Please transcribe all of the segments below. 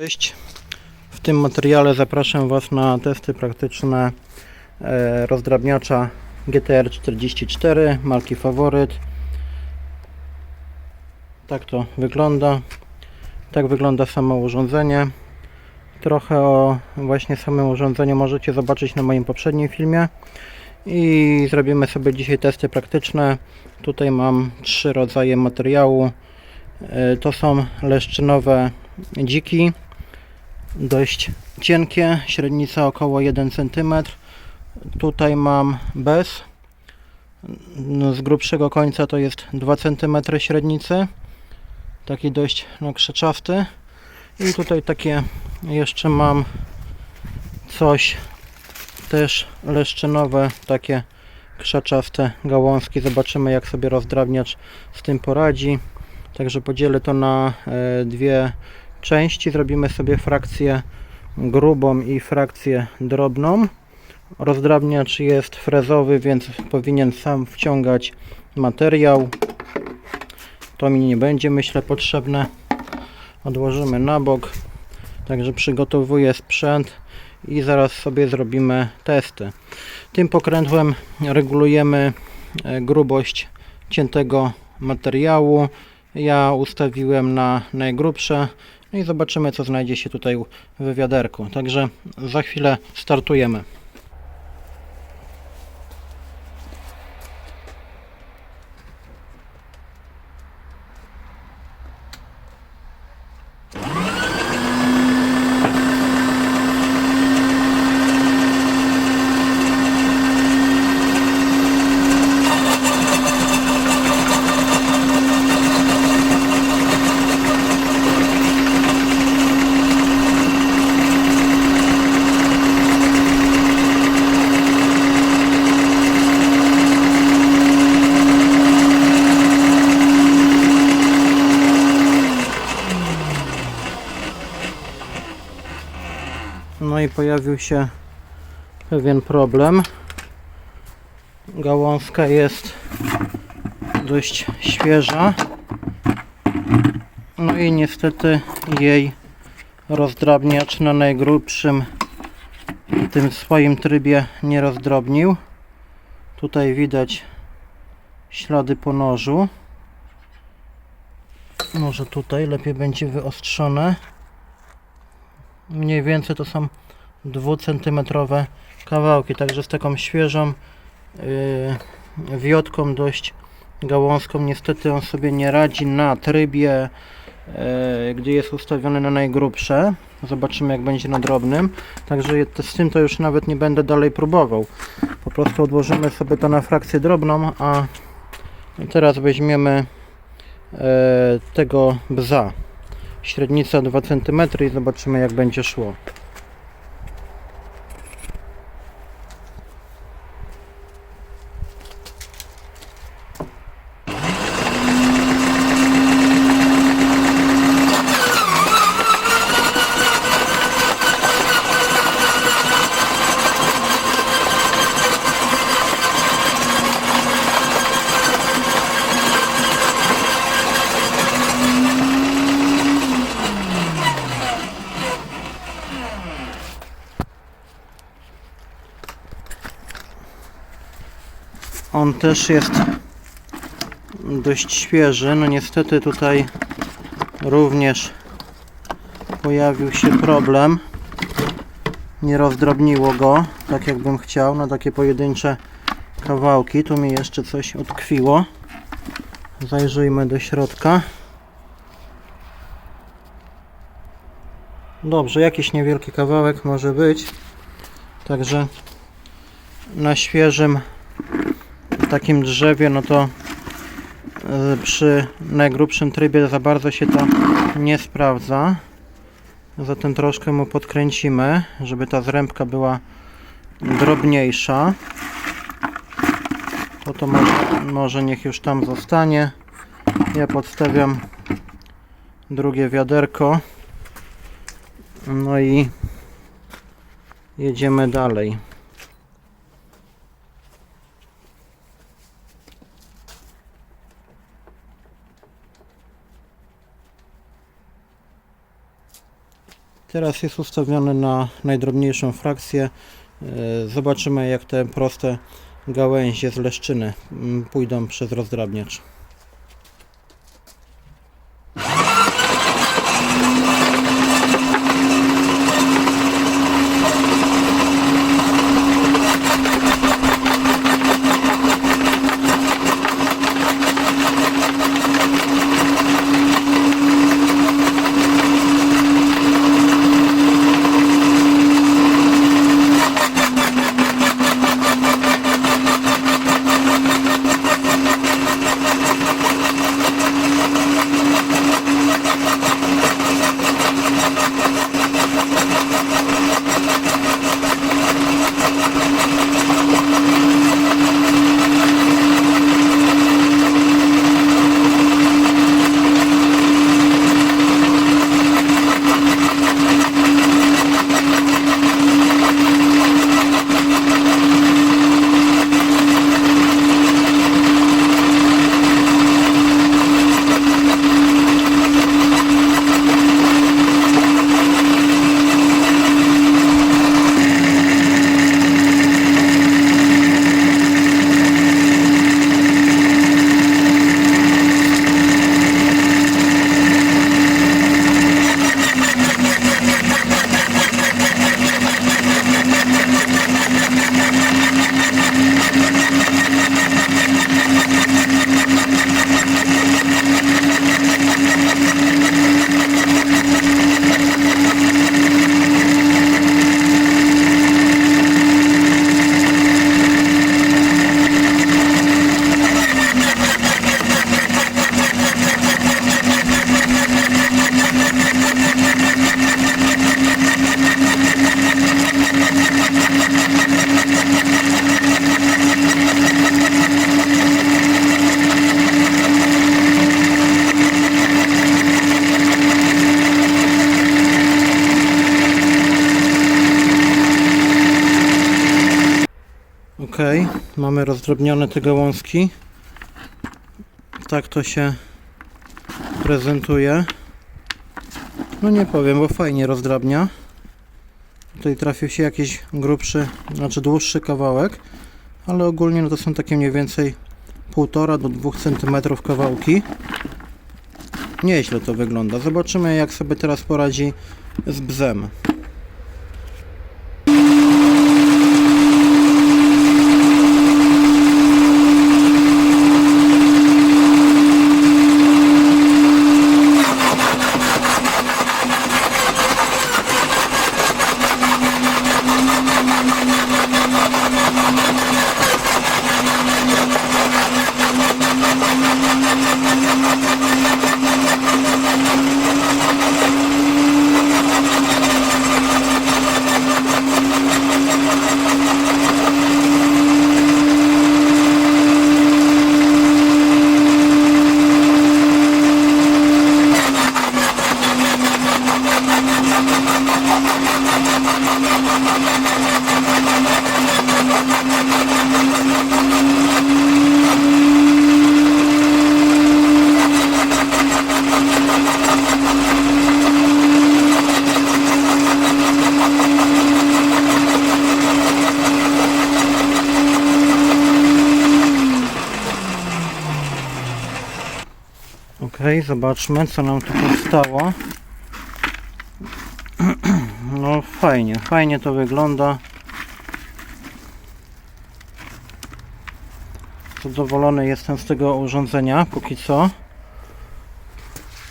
Cześć. W tym materiale zapraszam Was na testy praktyczne e, rozdrabniacza GTR 44 marki Faworyt. Tak to wygląda. Tak wygląda samo urządzenie. Trochę o właśnie samym urządzeniu możecie zobaczyć na moim poprzednim filmie. I zrobimy sobie dzisiaj testy praktyczne. Tutaj mam trzy rodzaje materiału. E, To są leszczynowe dziki dość cienkie, średnica około 1 cm. Tutaj mam bez. No, Z grubszego końca to jest 2 cm średnicy. Taki dość no, krzeczasty. I tutaj takie jeszcze mam coś też leszczynowe, takie krzaczaste gałązki. Zobaczymy jak sobie rozdrabniacz z tym poradzi. Także podzielę to na e, dwie części. Zrobimy sobie frakcję grubą i frakcję drobną. Rozdrabniacz jest frezowy, więc powinien sam wciągać materiał. To mi nie będzie, myślę, potrzebne. Odłożymy na bok. Także przygotowuję sprzęt i zaraz sobie zrobimy testy. Tym pokrętłem regulujemy e, grubość ciętego materiału. Ja ustawiłem na najgrubsze. No i zobaczymy, co znajdzie się tutaj w wiaderku. Także za chwilę startujemy. Pojawił się pewien problem. Gałązka jest dość świeża. No i niestety jej rozdrabniacz na najgrubszym tym swoim trybie nie rozdrobnił. Tutaj widać ślady po nożu. Może tutaj lepiej będzie wyostrzone. Mniej więcej to są dwucentymetrowe kawałki, także z taką świeżą yy, wiotką dość gałązką. Niestety on sobie nie radzi na trybie yy, gdy jest ustawiony na najgrubsze. Zobaczymy jak będzie na drobnym. Także z tym to już nawet nie będę dalej próbował. Po prostu odłożymy sobie to na frakcję drobną a teraz weźmiemy yy, tego bza. Średnica 2 cm i zobaczymy jak będzie szło. On też jest dość świeży. No niestety tutaj również pojawił się problem. Nie rozdrobniło go tak jakbym chciał na takie pojedyncze kawałki. Tu mi jeszcze coś utkwiło. Zajrzyjmy do środka. Dobrze, jakiś niewielki kawałek może być. Także na świeżym takim drzewie, no to e, przy najgrubszym trybie za bardzo się to nie sprawdza. Zatem troszkę mu podkręcimy, żeby ta zrębka była drobniejsza. To to może, może niech już tam zostanie. Ja podstawiam drugie wiaderko. No i jedziemy dalej. Teraz jest ustawiony na najdrobniejszą frakcję. E, Zobaczymy jak te proste gałęzie z leszczyny mm, pójdą przez rozdrabniacz. Mamy rozdrobnione te gałązki. Tak to się prezentuje. No nie powiem, bo fajnie rozdrabnia. Tutaj trafił się jakiś grubszy, znaczy dłuższy kawałek, ale ogólnie no to są takie mniej więcej 1,5 do 2 cm kawałki. Nieźle to wygląda. Zobaczymy jak sobie teraz poradzi z bzem. Zobaczmy co nam tu powstało. Fajnie, fajnie to wygląda. Zadowolony jestem z tego urządzenia póki co.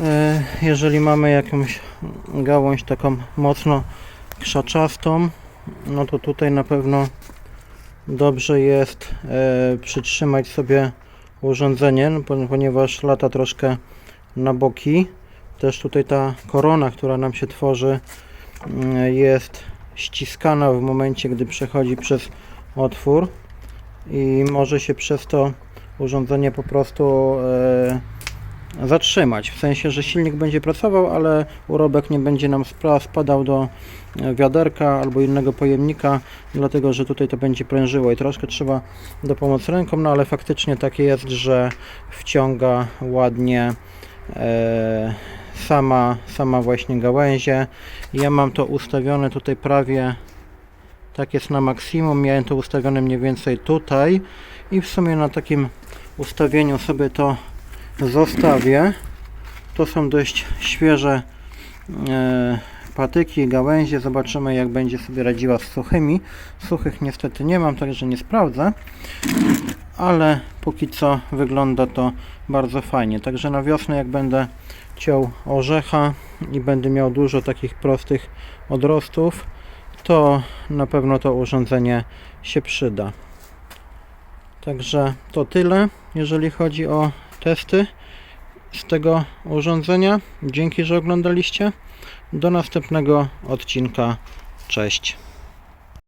E, Jeżeli mamy jakąś gałąź taką mocno krzaczastą, no to tutaj na pewno dobrze jest e, przytrzymać sobie urządzenie, no, pon- ponieważ lata troszkę na boki. Też tutaj ta korona, która nam się tworzy, jest ściskana w momencie, gdy przechodzi przez otwór i może się przez to urządzenie po prostu e, zatrzymać. W sensie, że silnik będzie pracował, ale urobek nie będzie nam spadał do e, wiaderka albo innego pojemnika, dlatego że tutaj to będzie prężyło i troszkę trzeba dopomóc ręką, no ale faktycznie tak jest, że wciąga ładnie e, sama, sama właśnie gałęzie. Ja mam to ustawione tutaj prawie tak jest na maksimum. Miałem to ustawione mniej więcej tutaj i w sumie na takim ustawieniu sobie to zostawię. To są dość świeże e, patyki, gałęzie. Zobaczymy jak będzie sobie radziła z suchymi. Suchych niestety nie mam, także nie sprawdzę. Ale póki co wygląda to bardzo fajnie. Także na wiosnę jak będę ciął orzecha i będę miał dużo takich prostych odrostów, to na pewno to urządzenie się przyda. Także to tyle, jeżeli chodzi o testy z tego urządzenia. Dzięki, że oglądaliście. Do następnego odcinka. Cześć.